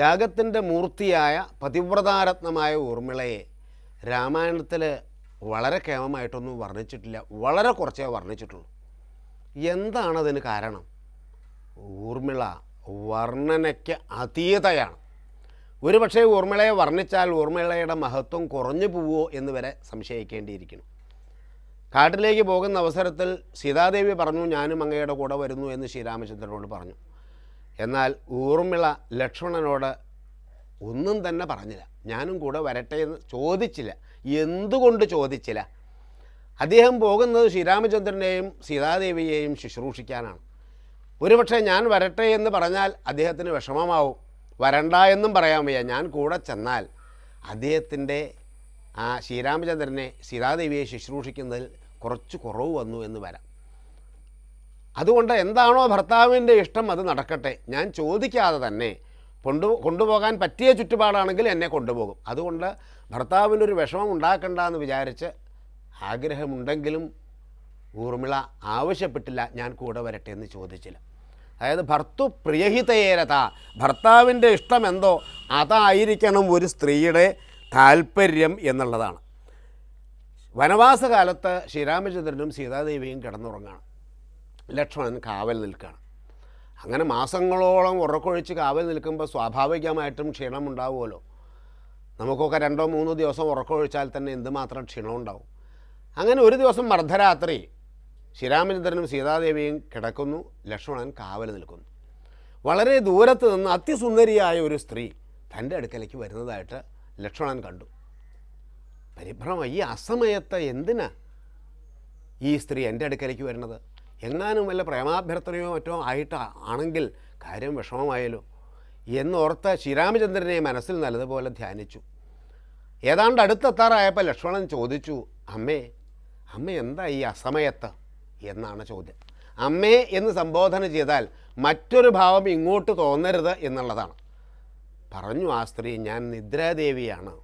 ത്യാഗത്തിന്റെ മൂർത്തിയായ പതിവ്രതാരത്നമായ ഊർമിളയെ രാമായണത്തിൽ വളരെ കേമമായിട്ടൊന്നും വർണിച്ചിട്ടില്ല. വളരെ കുറച്ചേ വർണിച്ചിട്ടുള്ളൂ. എന്താണതിന് കാരണം? ഊർമിള വർണനയ്ക്ക് അതീതയാണ്. ഒരുപക്ഷേ ഊർമിളയെ വർണിച്ചാൽ ഊർമിളയുടെ മഹത്വം കുറഞ്ഞു പോവുമോ എന്ന് വരെ സംശയിക്കേണ്ടിയിരിക്കുന്നു. കാട്ടിലേക്ക് പോകുന്ന അവസരത്തിൽ സീതാദേവി പറഞ്ഞു ഞാനും അങ്ങയുടെ കൂടെ വരുന്നു എന്ന് ശ്രീരാമചന്ദ്രനോട് പറഞ്ഞു. എന്നാൽ ഊർമിള ലക്ഷ്മണനോട് ഒന്നും തന്നെ പറഞ്ഞില്ല. ഞാനും കൂടെ വരട്ടെ എന്ന് ചോദിച്ചില്ല. എന്തുകൊണ്ട് ചോദിച്ചില്ല? അദ്ദേഹം പോകുന്നത് ശ്രീരാമചന്ദ്രനെയും സീതാദേവിയെയും ശുശ്രൂഷിക്കാനാണ്. ഒരുപക്ഷെ ഞാൻ വരട്ടെ എന്ന് പറഞ്ഞാൽ അദ്ദേഹത്തിന് വിഷമമാവും. വരണ്ട എന്നും പറയാൻ വയ്യ. ഞാൻ കൂടെ ചെന്നാൽ അദ്ദേഹത്തിന്റെ ആ ശ്രീരാമചന്ദ്രനെ സീതാദേവിയെ ശുശ്രൂഷിക്കുന്നതിൽ കുറച്ച് കുറവ് വന്നു എന്ന് വരാം. അതുകൊണ്ട് എന്താണോ ഭർത്താവിന്റെ ഇഷ്ടം അത് നടക്കട്ടെ. ഞാൻ ചോദിക്കാതെ തന്നെ കൊണ്ടു കൊണ്ടുപോകാൻ പറ്റിയ ചുറ്റുപാടാണെങ്കിൽ എന്നെ കൊണ്ടുപോകും. അതുകൊണ്ട് ഭർത്താവിനൊരു വിഷമം ഉണ്ടാക്കണ്ട എന്ന് വിചാരിച്ച് ആഗ്രഹമുണ്ടെങ്കിലും ഊർമിള ആവശ്യപ്പെട്ടില്ല ഞാൻ കൂടെ വരട്ടെ എന്ന് ചോദിച്ചില്ല. അതായത് ഭർത്തു പ്രിയഹിതയേരത ഭർത്താവിന്റെ ഇഷ്ടം എന്തോ അതായിരിക്കണം ഒരു സ്ത്രീയുടെ താല്പര്യം എന്നുള്ളതാണ്. വനവാസകാലത്ത് ശ്രീരാമചന്ദ്രനും സീതാദേവിയും കിടന്നുറങ്ങാണ്. ലക്ഷ്മണൻ കാവൽ നിൽക്കുകയാണ് അങ്ങനെ മാസങ്ങളോളം ഉറക്കൊഴിച്ച് കാവൽ നിൽക്കുമ്പോൾ സ്വാഭാവികമായിട്ടും ക്ഷീണം ഉണ്ടാവുമല്ലോ. നമുക്കൊക്കെ രണ്ടോ മൂന്നോ ദിവസം ഉറക്കൊഴിച്ചാൽ തന്നെ എന്തുമാത്രം ക്ഷീണം ഉണ്ടാവും. അങ്ങനെ ഒരു ദിവസം അർദ്ധരാത്രി ശ്രീരാമചന്ദ്രനും സീതാദേവിയും കിടക്കുന്നു ലക്ഷ്മണൻ കാവൽ നിൽക്കുന്നു. വളരെ ദൂരത്ത് നിന്ന് അതിസുന്ദരിയായ ഒരു സ്ത്രീ തന്റെ അടുക്കലേക്ക് വരുന്നതായിട്ട് ലക്ഷ്മണൻ കണ്ടു. പരിഭ്രമം ഈ അസമയത്ത് എന്തിനാ ഈ സ്ത്രീ എന്റെ അടുക്കലേക്ക് വരുന്നത്? എങ്ങാനും വല്ല പ്രേമാഭ്യർത്ഥനയോ മറ്റോ ആയിട്ട് ആണെങ്കിൽ കാര്യം വിഷമമായല്ലോ. എന്നോർത്ത് ശ്രീരാമചന്ദ്രനെ മനസ്സിൽ നല്ലതുപോലെ ധ്യാനിച്ചു. ഏതാണ്ട് അടുത്തെത്താറായപ്പോൾ ലക്ഷ്മണൻ ചോദിച്ചു അമ്മേ അമ്മ എന്താ ഈ അസമയത്ത്? എന്നാണ് ചോദ്യം. അമ്മേ എന്ന് സംബോധന ചെയ്താൽ മറ്റൊരു ഭാവം ഇങ്ങോട്ട് തോന്നരുത് എന്നുള്ളതാണ്. പറഞ്ഞു ആ സ്ത്രീ ഞാൻ നിദ്രാദേവിയാണ്.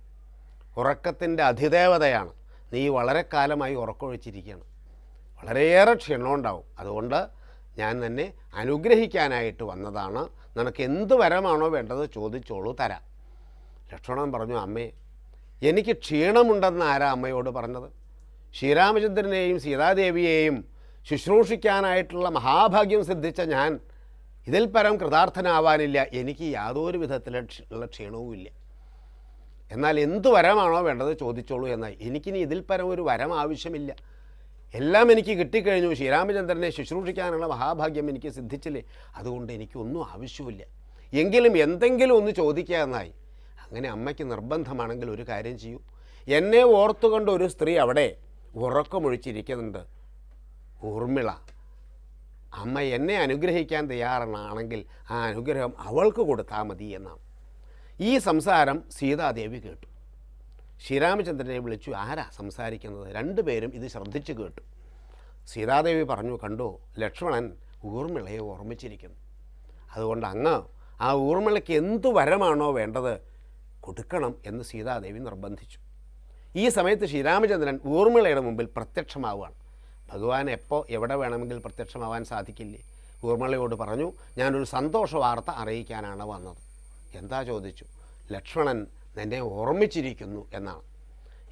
ഉറക്കത്തിന്റെ അധിദേവതയാണ് നീ വളരെ കാലമായി ഉറക്കമൊഴിച്ചിരിക്കുകയാണ് വളരെയേറെ ക്ഷീണമുണ്ടാവും. അതുകൊണ്ട് ഞാൻ തന്നെ അനുഗ്രഹിക്കാനായിട്ട് വന്നതാണ്. നിനക്ക് എന്ത് വരമാണോ വേണ്ടത് ചോദിച്ചോളൂ തരാം. ലക്ഷ്മണൻ പറഞ്ഞു അമ്മേ എനിക്ക് ക്ഷീണമുണ്ടെന്ന് ആരാ അമ്മയോട് പറഞ്ഞത്? ശ്രീരാമചന്ദ്രനെയും സീതാദേവിയെയും ശുശ്രൂഷിക്കാനായിട്ടുള്ള മഹാഭാഗ്യം സിദ്ധിച്ച ഞാൻ ഇതിൽ പരം കൃതാർത്ഥനാവാനില്ല. എനിക്ക് യാതൊരു വിധത്തിലുള്ള ക്ഷീണവുമില്ല എന്നാൽ എന്ത് വരമാണോ വേണ്ടത് ചോദിച്ചോളൂ എന്നായി എനിക്കിനി ഇതിൽ പരം ഒരു വരം ആവശ്യമില്ല. എല്ലാം എനിക്ക് കിട്ടിക്കഴിഞ്ഞു. ശ്രീരാമചന്ദ്രനെ ശുശ്രൂഷിക്കാനുള്ള മഹാഭാഗ്യം എനിക്ക് സിദ്ധിച്ചില്ലേ? അതുകൊണ്ട് എനിക്കൊന്നും ആവശ്യമില്ല എങ്കിലും എന്തെങ്കിലും ഒന്ന് ചോദിക്കുക എന്നായി. അങ്ങനെ അമ്മയ്ക്ക് നിർബന്ധമാണെങ്കിൽ ഒരു കാര്യം ചെയ്യൂ. എന്നെ ഓർത്തുകൊണ്ട് ഒരു സ്ത്രീ അവിടെ ഉറക്കമൊഴിച്ചിരിക്കുന്നുണ്ട്. ഊർമിള. അമ്മ എന്നെ അനുഗ്രഹിക്കാൻ തയ്യാറാണെങ്കിൽ ആ അനുഗ്രഹം അവൾക്ക് കൊടുത്താൽ മതി എന്നാണ്. ഈ സംസാരം സീതാദേവി കേട്ടു. ശ്രീരാമചന്ദ്രനെ വിളിച്ചു ആരാ സംസാരിക്കുന്നത്? രണ്ടുപേരും ഇത് ശ്രദ്ധിച്ചു കേട്ടു. സീതാദേവി പറഞ്ഞു കണ്ടോ ലക്ഷ്മണൻ ഊർമിളയെ ഓർമ്മിച്ചിരിക്കുന്നു. അതുകൊണ്ട് അങ്ങ് ആ ഊർമിളയ്ക്ക് എന്തു വരമാണോ വേണ്ടത് കൊടുക്കണം എന്ന് സീതാദേവി നിർബന്ധിച്ചു. ഈ സമയത്ത് ശ്രീരാമചന്ദ്രൻ ഊർമിളയുടെ മുമ്പിൽ പ്രത്യക്ഷമാവുകയാണ്. ഭഗവാൻ എപ്പോൾ എവിടെ വേണമെങ്കിൽ പ്രത്യക്ഷമാവാൻ സാധിക്കില്ലേ? ഊർമിളയോട് പറഞ്ഞു ഞാനൊരു സന്തോഷ വാർത്ത അറിയിക്കാനാണ് വന്നത്. എന്താ? ചോദിച്ചു. ലക്ഷ്മണൻ നിന്നെ ഓർമ്മിച്ചിരിക്കുന്നു എന്നാണ്.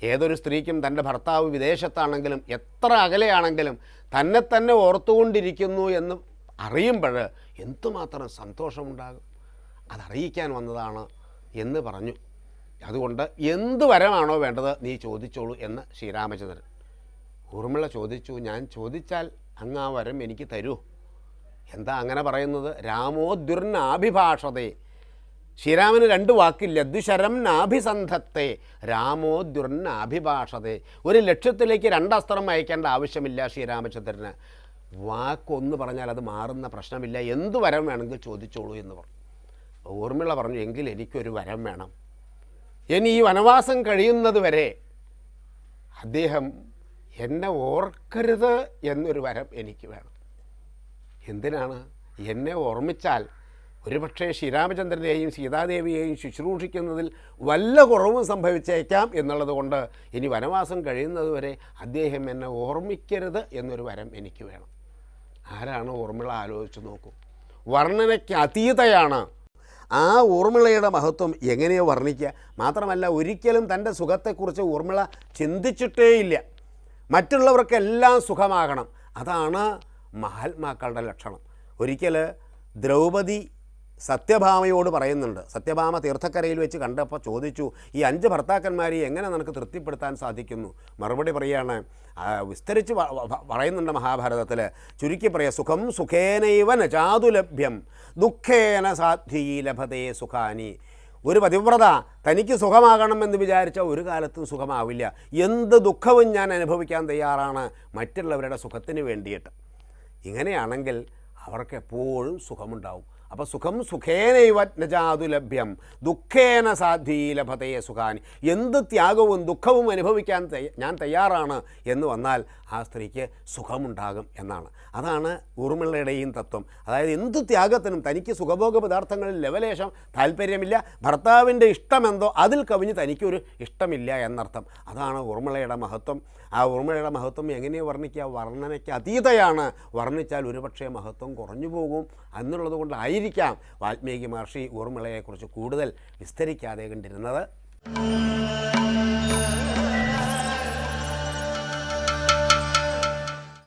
ഏതൊരു സ്ത്രീക്കും തന്റെ ഭർത്താവ് വിദേശത്താണെങ്കിലും എത്ര അകലെയാണെങ്കിലും തന്നെ തന്നെ ഓർത്തുകൊണ്ടിരിക്കുന്നു എന്ന് അറിയുമ്പോൾ എന്തുമാത്രം സന്തോഷമുണ്ടാകും. അതറിയിക്കാൻ വന്നതാണ് എന്ന് പറഞ്ഞു. അതുകൊണ്ട് എന്ത് വരമാണോ വേണ്ടത് നീ ചോദിച്ചോളൂ എന്ന് ശ്രീരാമചന്ദ്രൻ. ഊർമിള ചോദിച്ചു ഞാൻ ചോദിച്ചാൽ അങ്ങ് ആ വരം എനിക്ക് തരൂ. എന്താ അങ്ങനെ പറയുന്നത്? രാമോദ്യുർനാഭിഭാഷതേ ശ്രീരാമന് രണ്ട് വാക്കില്ല. ദ്വിശരം നാഭിസന്ധത്തെ രാമോ രാമോദ്യുർനാഭിഭാഷതേ ഒരു ലക്ഷ്യത്തിലേക്ക് രണ്ടസ്ത്രം അയക്കേണ്ട ആവശ്യമില്ല ശ്രീരാമചന്ദ്രന്. വാക്കൊന്ന് പറഞ്ഞാൽ അത് മാറുന്ന പ്രശ്നമില്ല. എന്ത് വരം വേണമെങ്കിൽ ചോദിച്ചോളൂ എന്ന് പറഞ്ഞു. ഊർമിള പറഞ്ഞു എങ്കിൽ എനിക്കൊരു വരം വേണം. ഇനി ഈ വനവാസം കഴിയുന്നത് വരെ അദ്ദേഹം എന്നെ ഓർക്കരുത് എന്നൊരു വരം എനിക്ക് വേണം. എന്തിനാണ്? എന്നെ ഓർമ്മിച്ചാൽ ഒരുപക്ഷേ ശ്രീരാമചന്ദ്രനെയും സീതാദേവിയെയും ശുശ്രൂഷിക്കുന്നതിൽ വല്ല കുറവും സംഭവിച്ചേക്കാം എന്നുള്ളതുകൊണ്ട് ഇനി വനവാസം കഴിയുന്നതുവരെ അദ്ദേഹം എന്നെ ഓർമ്മിക്കരുത് എന്നൊരു വരം എനിക്ക് വേണം. ആരാണ് ഊർമിള ആലോചിച്ച് നോക്കൂ. വർണനയ്ക്ക് അതീതയാണ്. ആ ഊർമിളയുടെ മഹത്വം എങ്ങനെയോ വർണിക്കുക? മാത്രമല്ല ഒരിക്കലും തന്റെ സുഖത്തെക്കുറിച്ച് ഊർമിള ചിന്തിച്ചിട്ടേയില്ല. മറ്റുള്ളവർക്കെല്ലാം സുഖമാകണം. അതാണ് മഹാത്മാക്കളുടെ ലക്ഷണം. ഒരിക്കൽ ദ്രൗപദി സത്യഭാമയോട് പറയുന്നുണ്ട്. സത്യഭാമ തീർത്ഥക്കരയിൽ വെച്ച് കണ്ടപ്പോൾ ചോദിച്ചു ഈ അഞ്ച് ഭർത്താക്കന്മാരെ എങ്ങനെ നിനക്ക് തൃപ്തിപ്പെടുത്താൻ സാധിക്കുന്നു? മറുപടി പറയുകയാണ് വിസ്തരിച്ച് പറയുന്നുണ്ട് മഹാഭാരതത്തിൽ ചുരുക്കി പറയുക സുഖം സുഖേനൈവ നചാതുലഭ്യം ദുഃഖേന സാധ്യീ ലഭതേ സുഖാനി. ഒരു പതിവ്രത തനിക്ക് സുഖമാകണമെന്ന് വിചാരിച്ച ഒരു കാലത്തും സുഖമാവില്ല. എന്ത് ദുഃഖവും ഞാൻ അനുഭവിക്കാൻ തയ്യാറാണ് മറ്റുള്ളവരുടെ സുഖത്തിന് വേണ്ടിയിട്ട്. ഇങ്ങനെയാണെങ്കിൽ അവർക്ക് എപ്പോഴും സുഖമുണ്ടാവും. അപ്പോൾ സുഖം സുഖേനൈവ നജാതു ലഭ്യം. ദുഃഖേന സാധ്യീ ലഭതയെ സുഖാനി. എന്ത് ത്യാഗവും ദുഃഖവും അനുഭവിക്കാൻ ഞാൻ തയ്യാറാണ് എന്ന് വന്നാൽ ആ സ്ത്രീക്ക് സുഖമുണ്ടാകും എന്നാണ്. അതാണ് ഊർമിളയുടെയും തത്വം. അതായത് എന്ത് ത്യാഗത്തിനും തനിക്ക് സുഖഭോഗ പദാർത്ഥങ്ങളിൽ ലവലേശം താല്പര്യമില്ല ഭർത്താവിന്റെ ഇഷ്ടമെന്തോ അതിൽ കവിഞ്ഞ് തനിക്കൊരു ഇഷ്ടമില്ല എന്നർത്ഥം. അതാണ് ഊർമിളയുടെ മഹത്വം. ആ ഊർമിളയുടെ മഹത്വം എങ്ങനെ വർണിക്കുക? വർണനയ്ക്ക് അതീതയാണ്. വർണിച്ചാൽ ഒരുപക്ഷേ മഹത്വം കുറഞ്ഞു പോകും എന്നുള്ളത് കൊണ്ടായിരിക്കാം വാൽമീകി മഹർഷി ഊർമിളയെക്കുറിച്ച് കൂടുതൽ വിസ്തരിക്കാതെ കണ്ടിരുന്നത്.